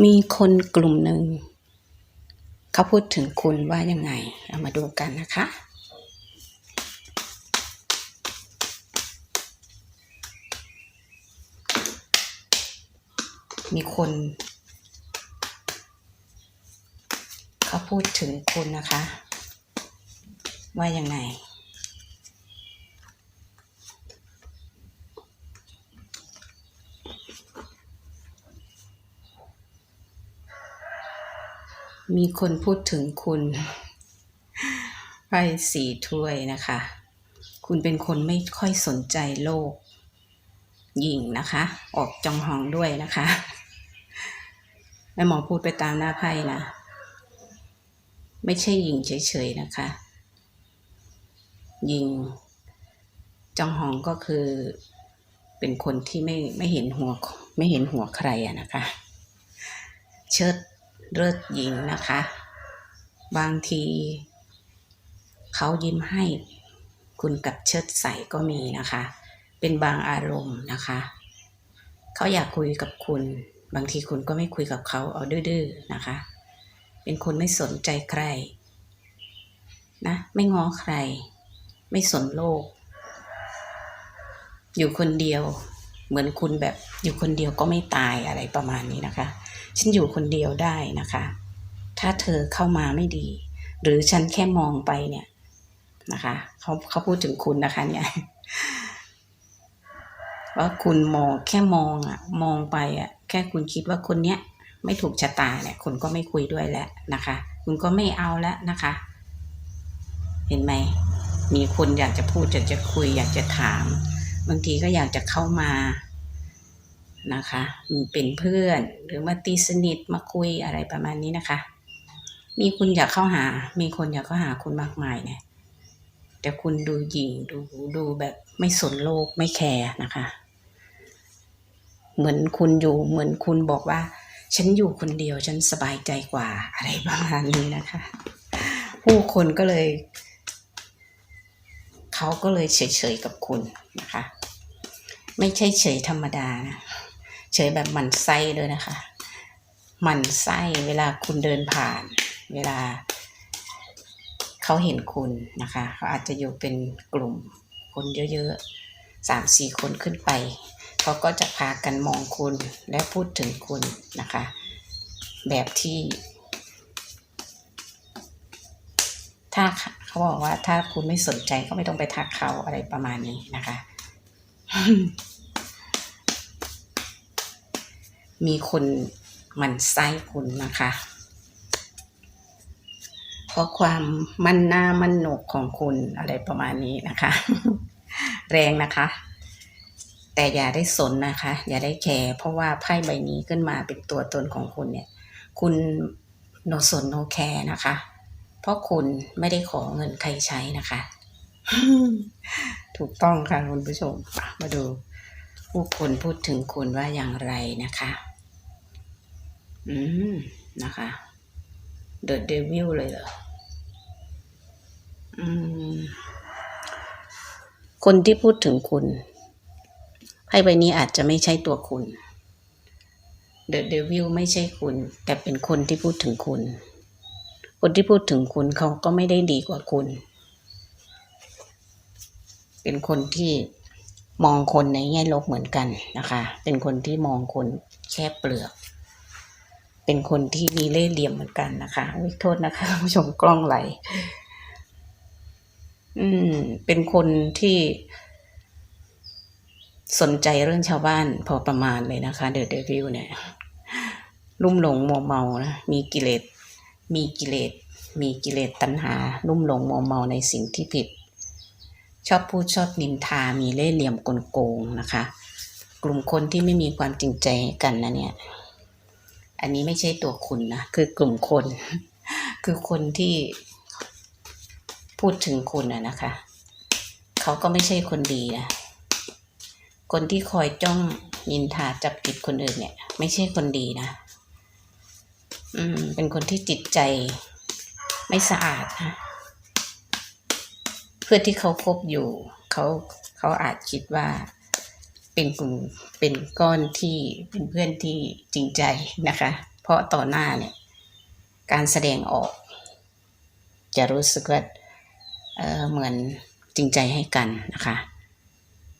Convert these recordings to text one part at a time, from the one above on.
มีคนกลุ่มหนึ่ง เขาพูดถึงคุณว่ายังไงเรามาดูกันนะคะ มีคน เขาพูดถึงคุณนะคะ ว่ายังไง มีคนพูดถึงคุณไพ่สี่ถ้วยนะคะ คุณเป็นคนไม่ค่อยสนใจโลกหญิงนะคะ ออกจองหองด้วยนะคะแม่หมอพูดไปตามหน้าไพ่นะ ไม่ใช่หญิงเฉยๆนะคะยิงจองหองก็คือเป็นคนที่ไม่ไม่เห็นหัวไม่เห็นหัวใครอะนะคะ เชิด เลิศหญิงนะคะ บางที เขายิ้มให้คุณกับเชิดใส่ก็มีนะคะ เป็นบางอารมณ์นะคะ เขาอยากคุยกับคุณ บางทีคุณก็ไม่คุยกับเขาเอาดื้อๆนะคะ เป็นคนไม่สนใจใคร นะ ไม่ง้อใคร ไม่สนโลก อยู่คนเดียว เหมือนคุณแบบอยู่คนเดียวก็ไม่ตายอะไรประมาณนี้นะคะ ฉันอยู่คนเดียวได้นะคะ ถ้าเธอเข้ามาไม่ดี หรือฉันแค่มองไปเนี่ยนะคะเขาเขาพูดถึงคุณนะคะเนี่ยว่าคุณมองแค่มองอะมองไปอะแค่คุณคิดว่าคนเนี้ยไม่ถูกชะตาเนี่ยคุณก็ไม่คุยด้วยแล้วนะคะ คุณก็ไม่เอาแล้วนะคะ เห็นไหมมีคนอยากจะพูดอยากจะคุยอยากจะถาม บางทีก็อยากจะเข้ามา นะคะเป็นเพื่อนหรือมาตีสนิทมาคุยอะไรประมาณนี้นะคะ มีคุณอยากเข้าหา มีคนอยากเข้าหาคุณมากมายเนี่ย แต่คุณดูหยิ่งดูดูแบบไม่สนโลกไม่แคร์นะคะ เหมือนคุณอยู่เหมือนคุณบอกว่า ฉันอยู่คนเดียวฉันสบายใจกว่าอะไรประมาณนี้นะคะ ผู้คนก็เลยเขาก็เลยเฉยๆกับคุณนะคะ ไม่ใช่เฉยธรรมดานะ เฉยแบบหมั่นไส้ด้วยนะคะหมั่นไส้เวลาคุณเดินผ่าน เวลาเขาเห็นคุณนะคะเขาอาจจะอยู่เป็นกลุ่มคนเยอะๆสามสี่คนขึ้นไปเขาก็จะพากันมองคุณและพูดถึงคุณนะคะ แบบที่ ถ้าเขาบอกว่าถ้าคุณไม่สนใจก็ไม่ต้องไปทักเขาอะไรประมาณนี้นะคะ มีคนหมันไส้คุณนะคะเพราะความมั่นหน้ามั่นหนกของคุณอะไรประมาณนี้นะคะ แรงนะคะ แต่อย่าได้สนนะคะ อย่าได้แคร์เพราะว่าไพ่ใบนี้ขึ้นมาเป็นตัวตนของคุณเนี่ย คุณโนสนโนแคร์นะคะ เพราะคุณไม่ได้ขอเงินใครใช้นะคะ ถูกต้องค่ะคุณผู้ชมมาดูผู้คนพูดถึงคุณว่าอย่างไรนะคะ อืม นะคะ The Devil เลยเหรอ อืม คนที่พูดถึงคุณไพ่ใบนี้อาจจะไม่ใช่ตัวคุณ The Devil ไม่ใช่คุณ แต่เป็นคนที่พูดถึงคุณ คนที่พูดถึงคุณเขาก็ไม่ได้ดีกว่าคุณ เป็นคนที่มองคนในแง่ลบเหมือนกันนะคะ เป็นคนที่มองคนแค่เปลือก เป็นคนที่มีเล่ห์เหลี่ยมเหมือนกันนะคะอุ๊ยโทษนะคะท่านผู้ชมกล้องไหล อืม เป็นคนที่ สนใจเรื่องชาวบ้านพอประมาณเลยนะคะ เดอะเดวิลเนี่ย ลุ่มหลงมัวเมานะ มีกิเลส มีกิเลส มีกิเลสตัณหา ลุ่มหลงมัวเมาในสิ่งที่ผิด ชอบพูดชอบนินทา มีเล่ห์เหลี่ยมกลโกงนะคะ กลุ่มคนที่ไม่มีความจริงใจกันนะเนี่ย อันนี้ไม่ใช่ตัวคุณนะ คือกลุ่มคน คือคนที่พูดถึงคุณอะนะคะ เขาก็ไม่ใช่คนดีนะ คนที่คอยจ้องนินทาจับผิดคนอื่นเนี่ย ไม่ใช่คนดีนะ อืม เป็นคนที่จิตใจไม่สะอาดนะ เพื่อนที่เขาคบอยู่ เขาเขาอาจคิดว่า เป็นกลุ่มเป็นก้อนที่เป็นเพื่อนที่จริงใจนะคะ เพราะต่อหน้าเนี่ยการแสดงออก จะรู้สึกว่าเเหมือนจริงใจให้กันนะคะ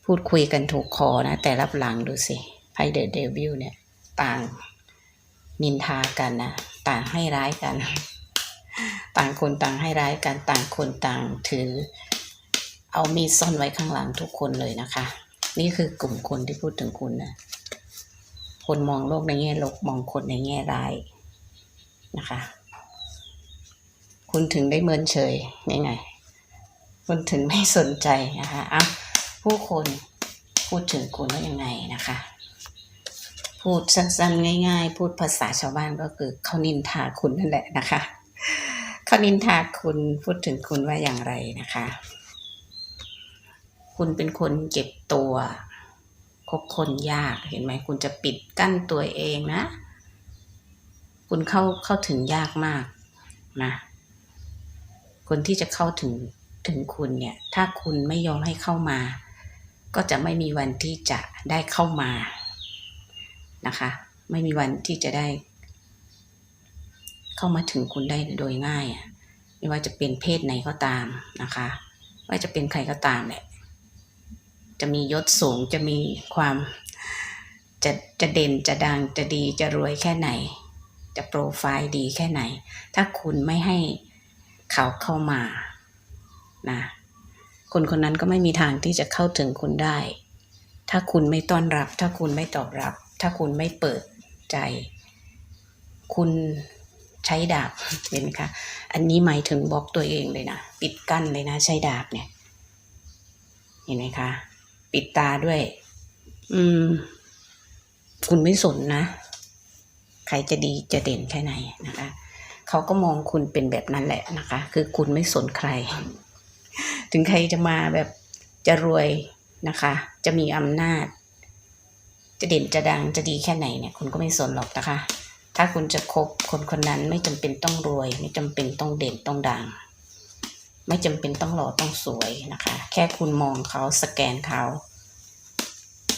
พูดคุยกันถูกคอนะ แต่รับหลังดูสิไพ่เดอะเดวิลเนี่ยต่างนินทากันนะ ต่างให้ร้ายกัน ต่างคนต่างให้ร้ายกัน ต่างคนต่างถือ เอามีดซ่อนไว้ข้างหลังทุกคนเลยนะคะ นี่คือกลุ่มคนที่พูดถึงคุณนะ คนมองโลกในแง่ลบมองคนในแง่ร้ายนะคะ คุณถึงได้เมินเฉยยังไง คุณถึงไม่สนใจนะคะอะผู้คนพูดถึงคุณว่ายังไงนะคะ พูดสั้นๆง่าย ๆ พูดภาษาชาวบ้านก็คือเขานินทาคุณนั่นแหละนะคะเขานินทาคุณพูดถึงคุณว่าอย่างไรนะคะ คุณเป็นคนเก็บตัวคบคนยากเห็นไหมคุณจะปิดกั้นตัวเองนะ คุณเข้าเข้าถึงยากมากนะคนที่จะเข้าถึงถึงคุณเนี่ย ถ้าคุณไม่ยอมให้เข้ามา ก็จะไม่มีวันที่จะได้เข้ามานะคะ ไม่มีวันที่จะได้ เข้ามาถึงคุณได้โดยง่ายไม่ว่าจะเป็นเพศไหนก็ตามนะคะ ว่าจะเป็นใครก็ตามแหละ จะมียศสูงจะมีความจะจะเด่นจะดังจะดีจะรวยแค่ไหน จะโปรไฟล์ดีแค่ไหน ถ้าคุณไม่ให้เขาเข้ามานะคนคนนั้นก็ไม่มีทางที่จะเข้าถึงคุณได้ ถ้าคุณไม่ต้อนรับ ถ้าคุณไม่ตอบรับ ถ้าคุณไม่เปิดใจ คุณใช้ดาบเห็นไหมคะอันนี้หมายถึงบล็อกตัวเองเลยนะ ปิดกั้นเลยนะ ใช้ดาบเนี่ย เห็นไหมคะ ปิดตาด้วย อืม คุณไม่สนนะ ใครจะดีจะเด่นแค่ไหนนะคะ เขาก็มองคุณเป็นแบบนั้นแหละนะคะ คือคุณไม่สนใคร ถึงใครจะมาแบบจะรวยนะคะ จะมีอำนาจ จะเด่นจะดังจะดีแค่ไหนเนี่ย คุณก็ไม่สนหรอกนะคะ ถ้าคุณจะคบคนคนนั้นไม่จำเป็นต้องรวย ไม่จำเป็นต้องเด่นต้องดัง ไม่จำเป็นต้องหล่อต้องสวยนะคะ แค่คุณมองเขาสแกนเขา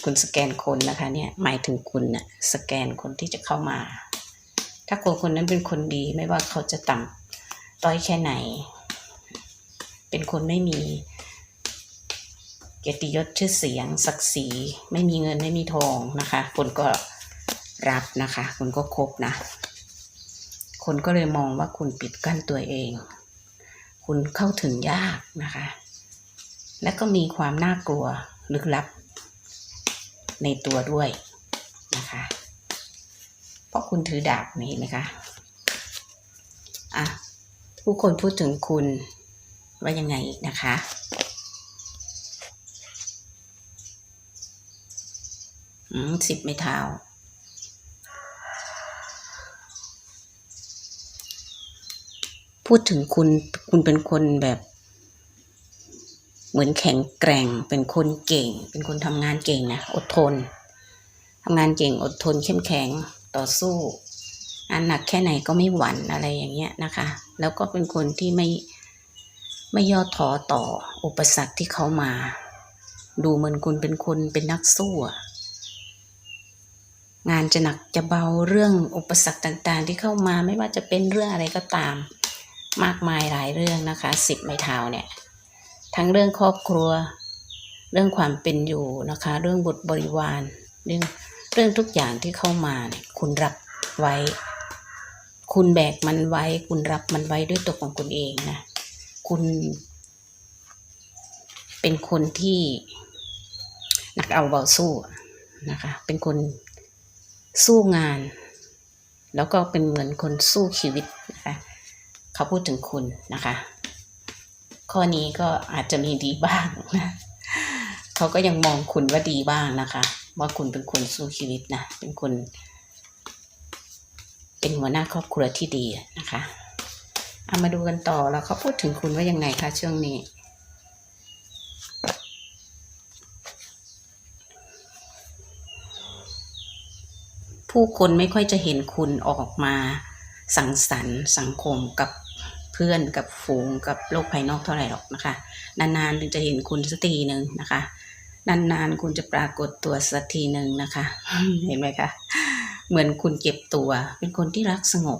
คุณสแกนคนนะคะเนี่ยหมายถึงคุณน่ะสแกนคนที่จะเข้ามา ถ้าคนคนนั้นเป็นคนดีไม่ว่าเขาจะต่ำต้อยแค่ไหน เป็นคนไม่มีเกียรติยศชื่อเสียง ศักดิ์ศรีไม่มีเงินไม่มีทองนะคะคนก็รับนะคะ คุณก็คบนะ คนก็เลยมองว่าคุณปิดกั้นตัวเอง คุณเข้าถึงยากนะคะ และก็มีความน่ากลัวลึกลับ ในตัวด้วยนะคะ เพราะคุณถือดาบนี่นไหมคะอะผู้คนพูดถึงคุณว่ายังไงอีกนะคะ อืมสิบไม่เท้า พูดถึงคุณคุณเป็นคนแบบ เหมือนแข็งแกร่ง เป็นคนเก่ง เป็นคนทำงานเก่งนะอดทนทำงานเก่งอดทนเข้มแข็งต่อสู้งานหนักแค่ไหนก็ไม่หวั่นอะไรอย่างเงี้ยนะคะ แล้วก็เป็นคนที่ไม่ไม่ย่อท้อต่ออุปสรรคที่เขามา ดูเหมือนคุณเป็นคนเป็นนักสู้อะงานจะหนักจะเบาเรื่องอุปสรรคต่างๆ ที่เข้ามาไม่ว่าจะเป็นเรื่องอะไรก็ตาม มากมายหลายเรื่องนะคะสิบไม้เท้าเนี่ยทั้งเรื่องครอบครัว เรื่องความเป็นอยู่นะคะ เรื่องบุตรบริวาร เรื่องเรื่องทุกอย่างที่เข้ามาเนี่ยคุณรับไว้ คุณแบกมันไว้ คุณรับมันไว้ด้วยตัวของคุณเองนะคุณ เป็นคนที่หนักเอาเบาสู้นะคะ เป็นคนสู้งาน แล้วก็เป็นเหมือนคนสู้ชีวิตนะคะ เขาพูดถึงคุณนะคะ ข้อนี้ก็อาจจะมีดีบ้างนะเขาก็ยังมองคุณว่าดีบ้างนะคะ ว่าคุณเป็นคนสู้ชีวิตนะ เป็นคน เป็นหัวหน้าครอบครัวที่ดีนะคะเอามาดูกันต่อแล้วเขาพูดถึงคุณว่ายังไงคะช่วงนี้ผู้คนไม่ค่อยจะเห็นคุณออกมาสังสรรค์สังคมกับ เพื่อนกับฝูงกับโลกภายนอกเท่าไหร่หรอกนะคะ นานๆถึงจะเห็นคุณสักทีหนึ่งนะคะ นานๆคุณจะปรากฏตัวสักทีหนึ่งนะคะ เห็นไหมคะเหมือนคุณเก็บตัว เป็นคนที่รักสงบ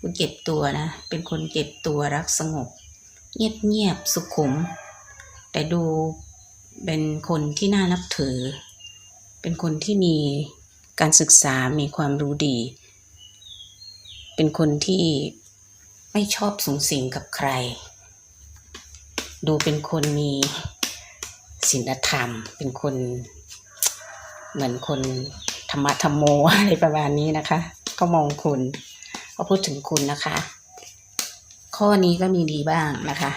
คุณเก็บตัวนะ เป็นคนเก็บตัวรักสงบ เงียบเงียบๆสุขุม แต่ดูเป็นคนที่น่านับถือ เป็นคนที่มีการศึกษามีความรู้ดี เป็นคนที่ ไม่ชอบสูงสิงกับใคร ดูเป็นคนมีศีลธรรม เป็นคน เหมือนคนธรรมะธรรมโมอะไรประมาณนี้นะคะก็มองคุณก็พูดถึงคุณนะคะ ข้อนี้ก็มีดีบ้างนะคะ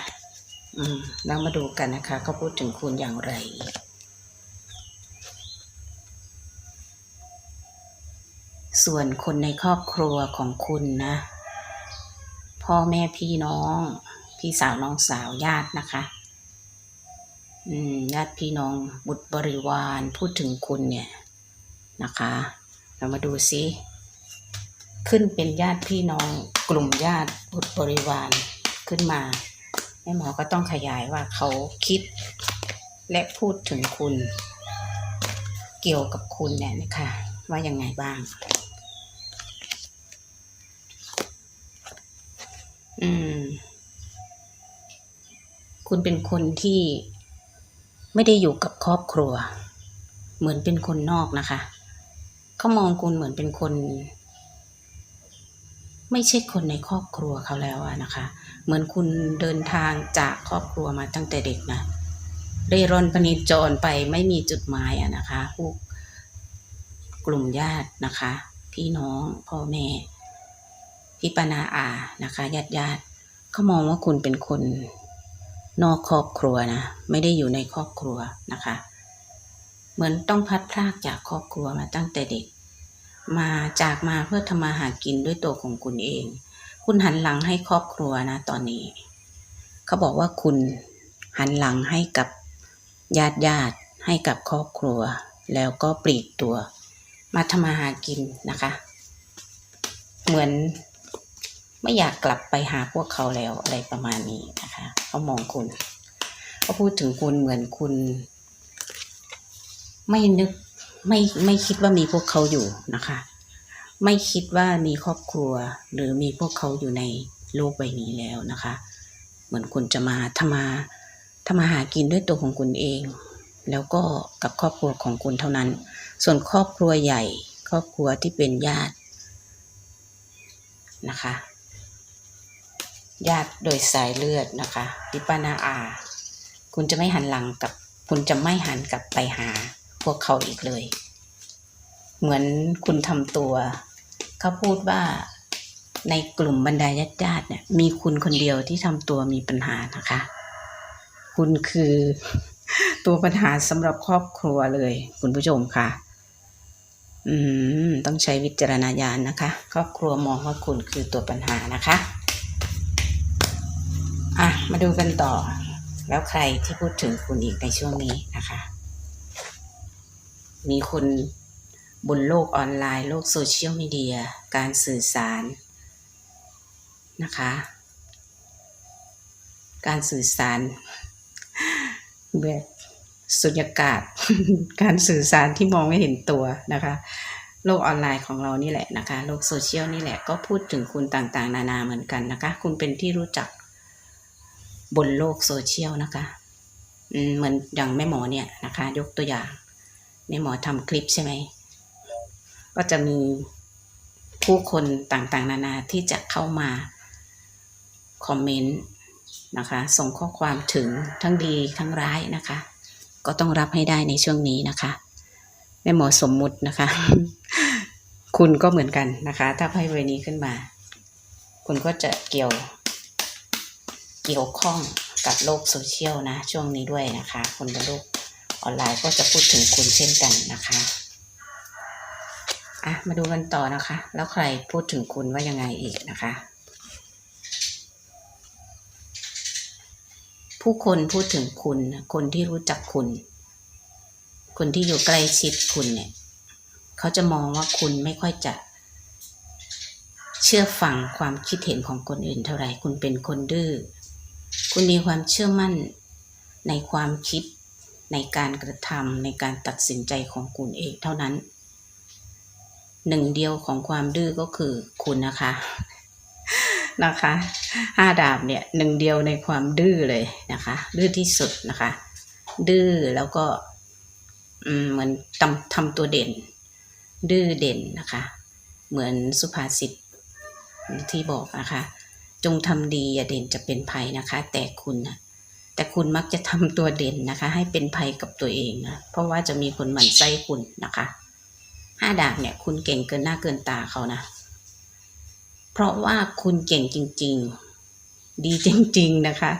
อืมแล้วมาดูกันนะคะก็พูดถึงคุณอย่างไรส่วนคนในครอบครัวของคุณนะ พ่อแม่พี่น้อง พี่สาวน้องสาวญาตินะคะญาติพี่น้องบุตรบริวารพูดถึงคุณเนี่ยนะคะ เรามาดูซิขึ้นเป็นญาติพี่น้องกลุ่มญาติบุตรบริวารขึ้นมาแม่หมอก็ต้องขยายว่าเขาคิดและพูดถึงคุณ เกี่ยวกับคุณเนี่ยนะคะ ว่ายังไงบ้าง อืม คุณเป็นคนที่ไม่ได้อยู่กับครอบครัว เหมือนเป็นคนนอกนะคะเขามองคุณเหมือนเป็นคน ไม่ใช่คนในครอบครัวเขาแล้วอะนะคะ เหมือนคุณเดินทางจากครอบครัวมาตั้งแต่เด็กนะเร่ร่อนพนิจรไปไม่มีจุดหมายอะนะคะพวกกลุ่มญาตินะคะ พี่น้องพ่อแม่ พี่ปนาอานะคะญาติญาติเขามองว่าคุณเป็นคนนอกครอบครัวนะ ไม่ได้อยู่ในครอบครัวนะคะ เหมือนต้องพัดพรากจากครอบครัวมาตั้งแต่เด็ก มาจากมาเพื่อทำมาหากินด้วยตัวของคุณเอง คุณหันหลังให้ครอบครัวนะตอนนี้ เขาบอกว่าคุณหันหลังให้กับญาติญาติให้กับครอบครัว แล้วก็ปลีกตัว มาทำมาหากินนะคะ เหมือน ไม่อยากกลับไปหาพวกเขาแล้วอะไรประมาณนี้นะคะเขามองคุณเขาพูดถึงคุณเหมือนคุณ ไม่นึกไม่ไม่คิดว่ามีพวกเขาอยู่นะคะ ไม่คิดว่ามีครอบครัว หรือมีพวกเขาอยู่ในโลกใบนี้แล้วนะคะ เหมือนคุณจะมาทำมาทำมาหากินด้วยตัวของคุณเอง แล้วก็กับครอบครัวของคุณเท่านั้น ส่วนครอบครัวใหญ่ ครอบครัวที่เป็นญาตินะคะ ญาติโดยสายเลือดนะคะปิปานาอา คุณจะไม่หันหลังกับ คุณจะไม่หันกลับไปหาพวกเขาอีกเลย เหมือนคุณทำตัว เขาพูดว่าในกลุ่มบรรดาญาติญาติเนี่ยมีคุณคนเดียวที่ทำตัวมีปัญหานะคะ คุณคือตัวปัญหาสำหรับครอบครัวเลย คุณผู้ชมค่ะ อืม ต้องใช้วิจารณญาณนะคะ ครอบครัวมองว่าคุณคือตัวปัญหานะคะ มาดูกันต่อ แล้วใครที่พูดถึงคุณอีกในช่วงนี้นะคะ มีคนบนโลกออนไลน์ โลกโซเชียลมีเดีย การสื่อสารนะคะ การสื่อสารแบบสุญญากาศ การสื่อสารที่มองไม่เห็นตัวนะคะ โลกออนไลน์ของเรานี่แหละนะคะ โลกโซเชียลนี่แหละก็พูดถึงคุณต่างๆ นานาเหมือนกันนะคะ คุณเป็นที่รู้จัก บนโลกโซเชียลนะคะเหมือนอย่างแม่หมอเนี่ยนะคะ ยกตัวอย่างแม่หมอทำคลิปใช่ไหมก็จะมีผู้คนต่างๆ นานาที่จะเข้ามาคอมเมนต์นะคะ ส่งข้อความถึงทั้งดีทั้งร้ายนะคะ ก็ต้องรับให้ได้ในช่วงนี้นะคะแม่หมอสมมุตินะคะ คุณก็เหมือนกันนะคะ ถ้าไพ่ใบนี้ขึ้นมา คุณก็จะเกี่ยว เกี่ยวข้องกับโลกโซเชียลนะ ช่วงนี้ด้วยนะคะ คนบนโลกออนไลน์ก็จะพูดถึงคุณเช่นกันนะคะอะมาดูกันต่อนะคะ แล้วใครพูดถึงคุณว่ายังไงอีกนะคะ ผู้คนพูดถึงคุณ คนที่รู้จักคุณ คนที่อยู่ใกล้ชิดคุณเนี่ยเขาจะมองว่าคุณไม่ค่อยจะ เชื่อฟังความคิดเห็นของคนอื่นเท่าไหร่คุณเป็นคนดื้อ คุณมีความเชื่อมั่นในความคิดในการกระทำในการตัดสินใจของคุณเองเท่านั้น หนึ่งเดียวของความดื้อก็คือคุณนะคะนะคะห้าดาบเนี่ยหนึ่งเดียวในความดื้อเลยนะคะดื้อที่สุดนะคะ ดื้อแล้วก็เหมือนทำทำตัวเด่น ดื้อเด่นนะคะ เหมือนสุภาษิตที่บอกนะคะ จงทำดีอย่าเด่นจะเป็นภัยนะคะ แต่คุณนะแต่คุณมักจะทำตัวเด่นนะคะ ให้เป็นภัยกับตัวเองนะเพราะว่าจะมีคนหมั่นไส้คุณนะคะห้าดาบเนี่ยคุณเก่งเกินหน้าเกินตาเขานะ เพราะว่าคุณเก่งจริง ๆ ดีจริง ๆนะคะ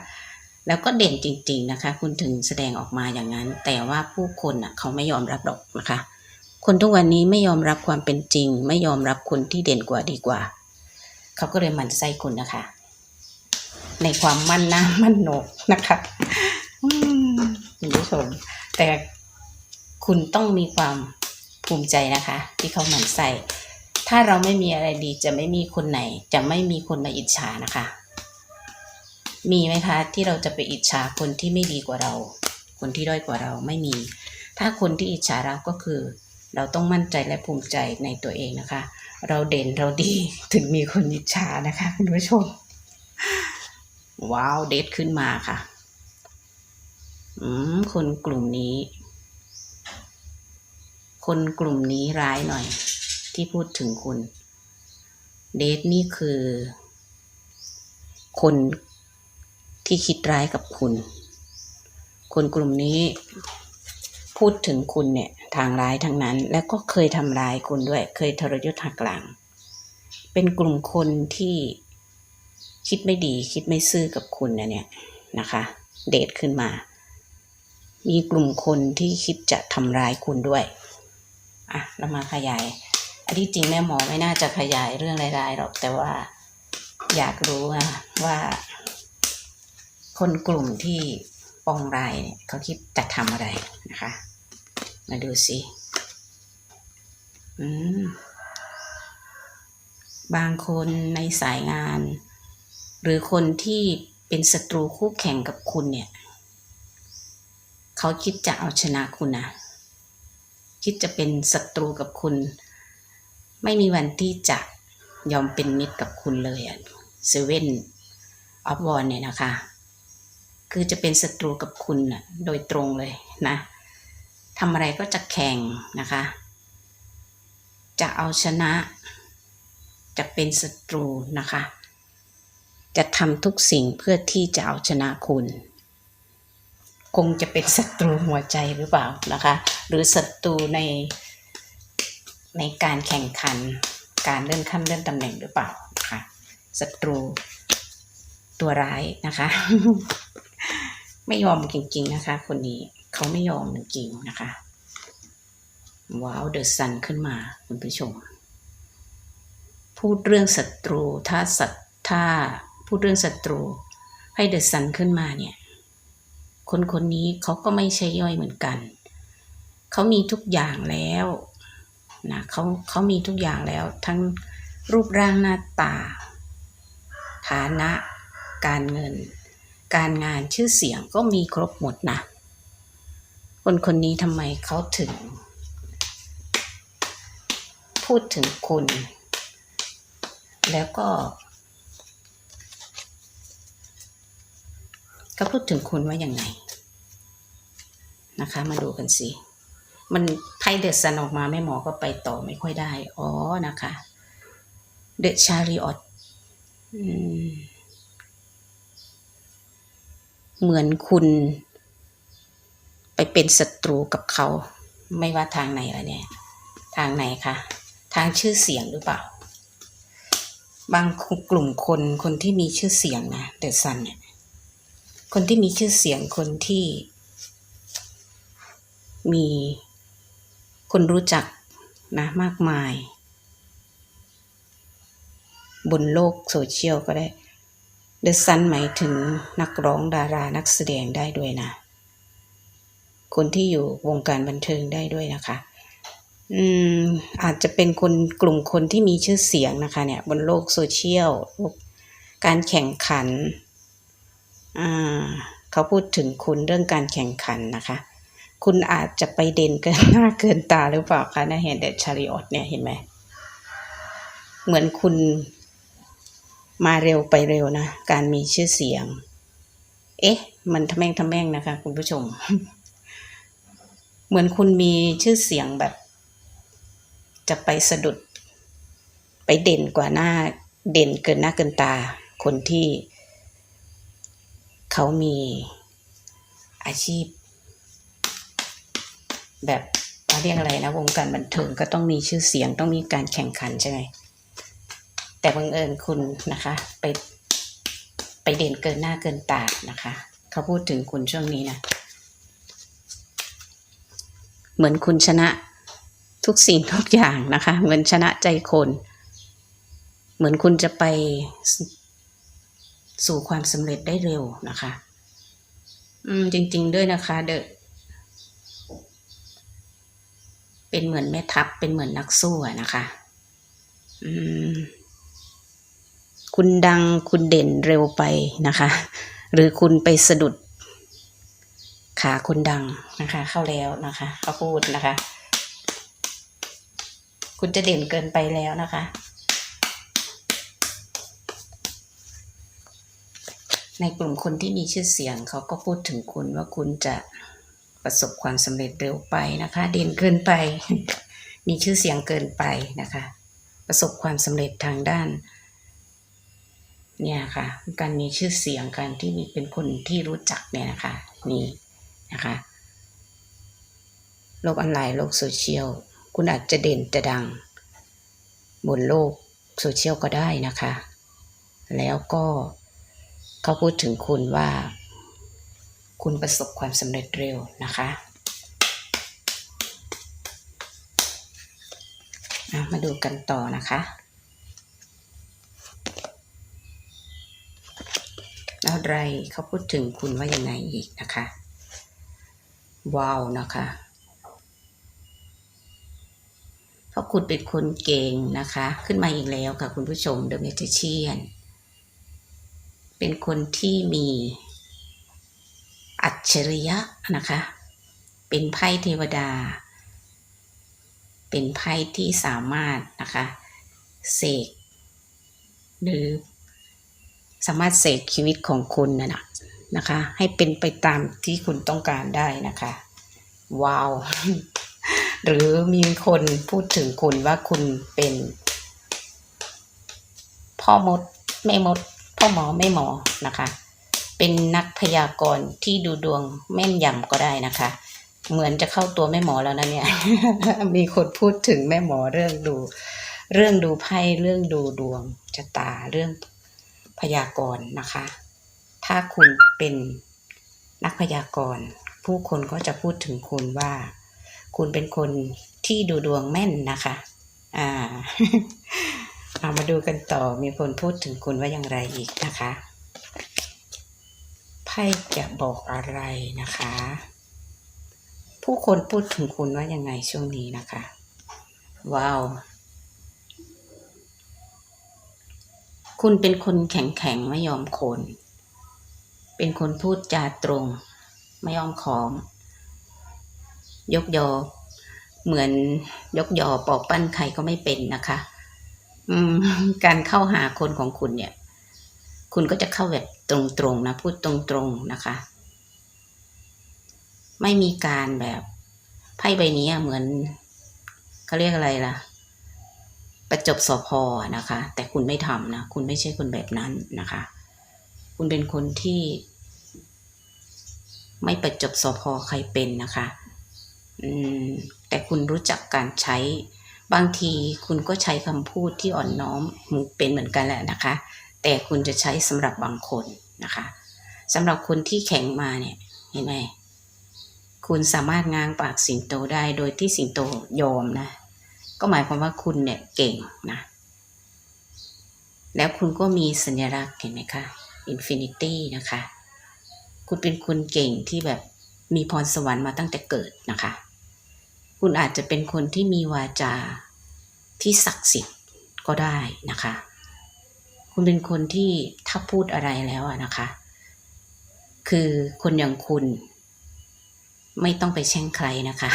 แล้วก็เด่นจริง ๆนะคะ คุณถึงแสดงออกมาอย่างนั้น แต่ว่าผู้คนอะเขาไม่ยอมรับหรอกนะคะ คนทุกวันนี้ไม่ยอมรับความเป็นจริง ไม่ยอมรับคนที่เด่นกว่าดีกว่า เขาก็เลยหมั่นไส้คุณนะคะ ในความมั่นหน้ามั่นโหนกนะคะคุณผู้ชม แต่คุณต้องมีความภูมิใจนะคะ ที่เขาหมั่นไส้ถ้าเราไม่มีอะไรดีจะไม่มีคนไหน จะไม่มีคนมาอิจฉานะคะ มีไหมคะ ที่เราจะไปอิจฉาคนที่ไม่ดีกว่าเรา คนที่ด้อยกว่าเราไม่มี ถ้าคนที่อิจฉาเราก็คือ เราต้องมั่นใจและภูมิใจในตัวเองนะคะ เราเด่นเราดีถึงมีคนอิจฉานะคะคุณผู้ชม ว้าวเดทขึ้นมาค่ะ อืม คนกลุ่มนี้ คนกลุ่มนี้ร้ายหน่อย ที่พูดถึงคุณ เดทนี่คือ คนที่คิดร้ายกับคุณ คนกลุ่มนี้พูดถึงคุณเนี่ย ทางร้ายทั้งนั้น แล้วก็เคยทำร้ายคุณด้วย เคยทรยศหักหลัง เป็นกลุ่มคนที่คิดไม่ดี คิดไม่ซื่อกับคุณนะเนี่ยนะคะ เดทขึ้นมา มีกลุ่มคนที่คิดจะทำร้ายคุณด้วยอะเรามาขยาย อันที่จริงแม่หมอไม่น่าจะขยายเรื่องรายๆหรอกแต่ว่าอยากรู้นะว่า คนกลุ่มที่ปองรายเนี่ยเขาคิดจะทำอะไรนะคะ มาดูสิอืมบางคนในสายงาน หรือคนที่เป็นศัตรูคู่แข่งกับคุณเนี่ย เขาคิดจะเอาชนะคุณนะคิดจะเป็นศัตรูกับคุณ ไม่มีวันที่จะยอมเป็นมิตรกับคุณเลยอะเซเว่นออฟวอนเนี่ยนะคะ คือจะเป็นศัตรูกับคุณนะโดยตรงเลยนะ ทำอะไรก็จะแข่งนะคะ จะเอาชนะ จะเป็นศัตรูนะคะ จะทำทุกสิ่งเพื่อที่จะเอาชนะคุณ คงจะเป็นศัตรูหัวใจหรือเปล่านะคะ หรือศัตรูในในการแข่งขันการเลื่อนขั้นเลื่อนตำแหน่งหรือเปล่านะคะศัตรูตัวร้ายนะคะ ไม่ยอมจริงๆนะคะ คนนี้ เขาไม่ยอมจริงๆนะคะ ว้าวเดอะซันขึ้นมาคุณผู้ชม พูดเรื่องศัตรูถ้าสัตถ้าพูดเรื่องศัตรู ให้เดอะซันขึ้นมาเนี่ย คนคนนี้เขาก็ไม่ใช่ย่อยเหมือนกัน เขามีทุกอย่างแล้วนะเขาเขามีทุกอย่างแล้ว ทั้งรูปร่างหน้าตา ฐานะ การเงิน การงานชื่อเสียงก็มีครบหมดนะ คนคนนี้ทำไมเขาถึง พูดถึงคุณ แล้วก็เขาพูดถึงคุณว่าอย่างไงนะคะ มาดูกันสิ มันไพ่เดอะซันออกมาแม่หมอก็ไปต่อไม่ค่อยได้ อ๋อนะคะเดอะชาริออตเหมือนคุณ ไปเป็นศัตรูกับเขา ไม่ว่าทางไหนละเนี่ย ทางไหนคะทางชื่อเสียงหรือเปล่า บางกลุ่มคนคนที่มีชื่อเสียงนะเดอะซันเนี่ยคนที่มีชื่อเสียงคนที่ มีคนรู้จักนะมากมาย บนโลกโซเชียลก็ได้เดอะซันหมายถึงนักร้องดารานักแสดงได้ด้วยนะ คนที่อยู่วงการบันเทิงได้ด้วยนะคะอืมอาจจะเป็นคนกลุ่มคนที่มีชื่อเสียงนะคะเนี่ยบนโลกโซเชียลการแข่งขันอ่าเขาพูดถึงคุณเรื่องการแข่งขันนะคะ คุณอาจจะไปเด่นเกินหน้าเกินตาหรือเปล่าคะนะเห็นเดชชาริออตเนี่ยเห็นไหมเหมือนคุณมาเร็วไปเร็วนะ การมีชื่อเสียง เอ๊ะ มันทำแม่งทำแม่งนะคะ คุณผู้ชม เหมือนคุณมีชื่อเสียงแบบ จะไปสะดุด ไปเด่นกว่าหน้าเด่นเกินหน้าเกินตา คนที่ เขามีอาชีพ แบบเรียกอะไรนะวงการบันเทิงก็ต้องมีชื่อเสียงต้องมีการแข่งขันใช่ไหมแต่บังเอิญคุณนะคะ ไปไปเด่นเกินหน้าเกินตานะคะ เขาพูดถึงคุณช่วงนี้นะ เหมือนคุณชนะทุกสิ่งทุกอย่างนะคะ เหมือนชนะใจคน เหมือนคุณจะไปสู่ความสำเร็จได้เร็วนะคะ อืม จริง ๆ ด้วยนะคะ เดอะเป็นเหมือนแม่ทัพเป็นเหมือนนักสู้นะคะ อืม คุณดังคุณเด่นเร็วไปนะคะ หรือคุณไปสะดุด ขาคนดังนะคะ เข้าแล้วนะคะเขาพูดนะคะ คุณจะเด่นเกินไปแล้วนะคะ ในกลุ่มคนที่มีชื่อเสียงเขาก็พูดถึงคุณว่าคุณจะประสบความสำเร็จเร็วไปนะคะ เด่นเกินไป มีชื่อเสียงเกินไปนะคะ ประสบความสำเร็จทางด้านเนี่ยค่ะ การมีชื่อเสียงการที่มีเป็นคนที่รู้จักเนี่ยนะคะนี่ นะคะโลกออนไลน์โลกโซเชียล คุณอาจจะเด่นจะดัง บนโลกโซเชียลก็ได้นะคะ แล้วก็เขาพูดถึงคุณว่า คุณประสบความสำเร็จเร็วนะคะมาดูกันต่อนะคะแล้วอะไรเขาพูดถึงคุณว่ายังไงอีกนะคะ ว้าวนะคะเพราะคุณเป็นคนเก่งนะคะ ขึ้นมาอีกแล้วค่ะคุณผู้ชมเดอะเมจิเชียนเป็นคนที่มีอัจฉริยะนะคะ เป็นไพ่เทวดา เป็นไพ่ที่สามารถนะคะเสกหรือสามารถเสกชีวิตของคุณนะนะ นะคะ ให้เป็นไปตามที่คุณต้องการได้นะคะ ว้าว หรือมีคนพูดถึงคุณว่าคุณเป็น พ่อมดแม่มด พ่อหมอแม่หมอนะคะ เป็นนักพยากรณ์ที่ดูดวงแม่นยำก็ได้นะคะ เหมือนจะเข้าตัวแม่หมอแล้วนะเนี่ย มีคนพูดถึงแม่หมอเรื่องดู เรื่องดูไพ่เรื่องดูดวงชะตาเรื่องพยากรณ์นะคะ ถ้าคุณเป็นนักพยากรณ์ ผู้คนก็จะพูดถึงคุณว่า คุณเป็นคนที่ดูดวงแม่นนะคะ อ่าเอามาดูกันต่อมีคนพูดถึงคุณว่าอย่างไรอีกนะคะไพ่จะบอกอะไรนะคะ ผู้คนพูดถึงคุณว่ายังไงช่วงนี้นะคะ ว้าวคุณเป็นคนแข็งแข็งไม่ยอมคน เป็นคนพูดจาตรง ไม่ยอมขอม ยกยอ เหมือนยกยอปอกปั้นใครก็ไม่เป็นนะคะ อืม การเข้าหาคนของคุณเนี่ย คุณก็จะเข้าแบบตรงๆนะ พูดตรงๆนะคะ ไม่มีการแบบไพ่ใบนี้เหมือนเขาเรียกอะไรล่ะประจบสพนะคะ แต่คุณไม่ทำนะ คุณไม่ใช่คนแบบนั้นนะคะ คุณเป็นคนที่ ไม่ประจบสพใครเป็นนะคะอืมแต่คุณรู้จักการใช้ บางทีคุณก็ใช้คำพูดที่อ่อนน้อมเป็นเหมือนกันแหละนะคะ แต่คุณจะใช้สำหรับบางคนนะคะสำหรับคนที่แข็งมาเนี่ยเห็นไหมคุณสามารถง้างปากสิงโตได้โดยที่สิงโตยอมนะ ก็หมายความว่าคุณเนี่ยเก่งนะ แล้วคุณก็มีสัญลักษณ์เห็นไหมคะ Infinity นะคะ คุณเป็นคนเก่งที่แบบมีพรสวรรค์มาตั้งแต่เกิดนะคะ คุณอาจจะเป็นคนที่มีวาจาที่ศักดิ์สิทธิ์ก็ได้นะคะ คุณเป็นคนที่ถ้าพูดอะไรแล้วนะคะ คือคนอย่างคุณไม่ต้องไปแช่งใครนะคะ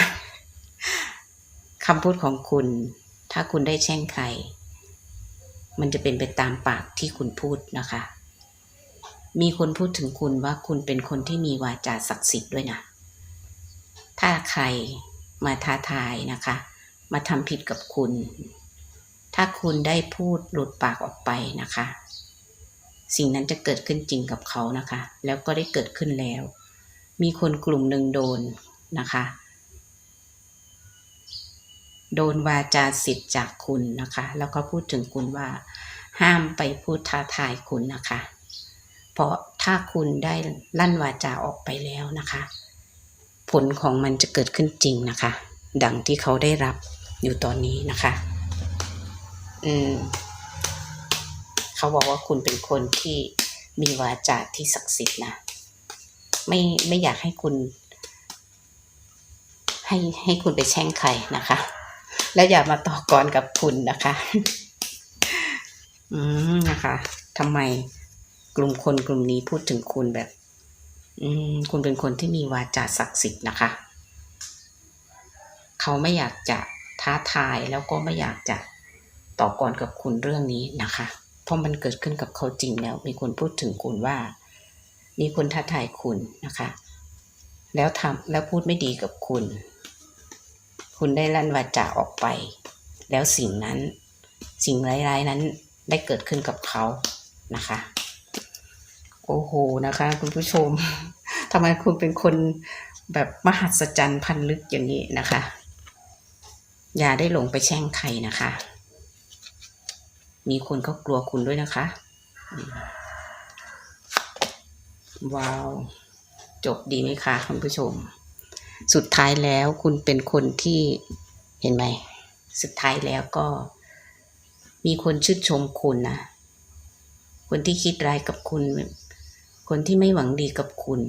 คำพูดของคุณ ถ้าคุณได้แช่งใคร มันจะเป็นไปตามปากที่คุณพูดนะคะ มีคนพูดถึงคุณว่าคุณเป็นคนที่มีวาจาศักดิ์สิทธิ์ด้วยนะ ถ้าใครมาท้าทายนะคะ มาทำผิดกับคุณ ถ้าคุณได้พูดหลุดปากออกไปนะคะ สิ่งนั้นจะเกิดขึ้นจริงกับเขานะคะ แล้วก็ได้เกิดขึ้นแล้ว มีคนกลุ่มหนึ่งโดนนะคะ โดนวาจาสิทธิ์จากคุณนะคะ แล้วก็พูดถึงคุณว่า ห้ามไปพูดท้าทายคุณนะคะ เพราะถ้าคุณได้ลั่นวาจาออกไปแล้วนะคะ ผลของมันจะเกิดขึ้นจริงนะคะ ดังที่เขาได้รับอยู่ตอนนี้นะคะ อืม เขาบอกว่าคุณเป็นคนที่มีวาจาที่ศักดิ์สิทธิ์นะ ไม่ไม่อยากให้คุณ ให้ให้คุณไปแช่งใครนะคะ แล้วอย่ามาต่อกรกับคุณนะคะ อืมนะคะทำไม กลุ่มคนกลุ่มนี้พูดถึงคุณแบบ อืมคุณเป็นคนที่มีวาจาศักดิ์สิทธิ์นะคะ เขาไม่อยากจะท้าทายแล้วก็ไม่อยากจะต่อกรกับคุณเรื่องนี้นะคะ เพราะมันเกิดขึ้นกับเขาจริงแล้ว มีคนพูดถึงคุณว่า มีคนท้าทายคุณนะคะ แล้วทำแล้วพูดไม่ดีกับคุณ คุณได้ลั่นวาจาออกไป แล้วสิ่งนั้น สิ่งร้ายๆนั้นได้เกิดขึ้นกับเขานะคะ โอ้โหนะคะ คุณผู้ชมทำไมคุณเป็นคนแบบมหัศจรรย์พันลึกอย่างนี้นะคะ อย่าได้หลงไปแช่งใครนะคะ มีคนก็กลัวคุณด้วยนะคะ ว้าว จบดีไหมคะคุณผู้ชม สุดท้ายแล้วคุณเป็นคนที่เห็นไหม สุดท้ายแล้วก็ มีคนชื่นชมคุณนะคนที่คิดร้ายกับคุณ คนที่ไม่หวังดีกับคุณ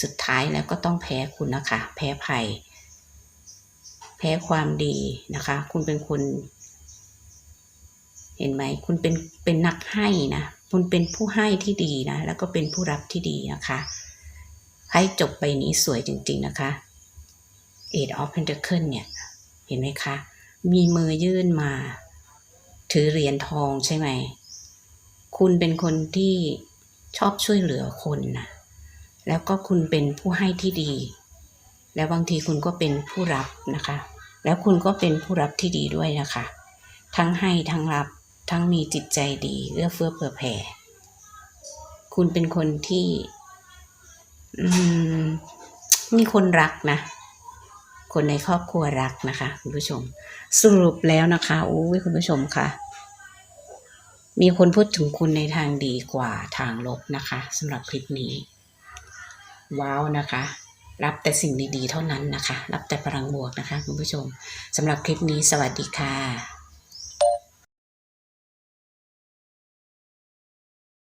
สุดท้ายแล้วก็ต้องแพ้คุณนะคะ แพ้ภัย แพ้ความดีนะคะ คุณเป็นคน เห็นไหม คุณเป็นเป็นนักให้นะ คุณเป็นผู้ให้ที่ดีนะ แล้วก็เป็นผู้รับที่ดีนะคะไพ่จบใบนี้สวยจริง ๆนะคะ Eight of Pentacle เนี่ย เห็นไหมคะ มีมือยื่นมา ถือเหรียญทองใช่ไหม คุณเป็นคนที่ ชอบช่วยเหลือคนนะแล้วก็คุณเป็นผู้ให้ที่ดี แล้วบางทีคุณก็เป็นผู้รับนะคะ แล้วคุณก็เป็นผู้รับที่ดีด้วยนะคะ ทั้งให้ทั้งรับ ทั้งมีจิตใจดีเอื้อเฟื้อเผื่อแผ่ คุณเป็นคนที่มีคนรักนะ คนในครอบครัวรักนะคะคุณผู้ชม สรุปแล้วนะคะโอ้ยคุณผู้ชมค่ะ มีคนพูดถึงคุณในทางดีกว่าทางลบนะคะสำหรับคลิปนี้ ว้าวนะคะ รับแต่สิ่งดีๆเท่านั้นนะคะ รับแต่พลังบวกนะคะคุณผู้ชมสำหรับคลิปนี้สวัสดีค่ะ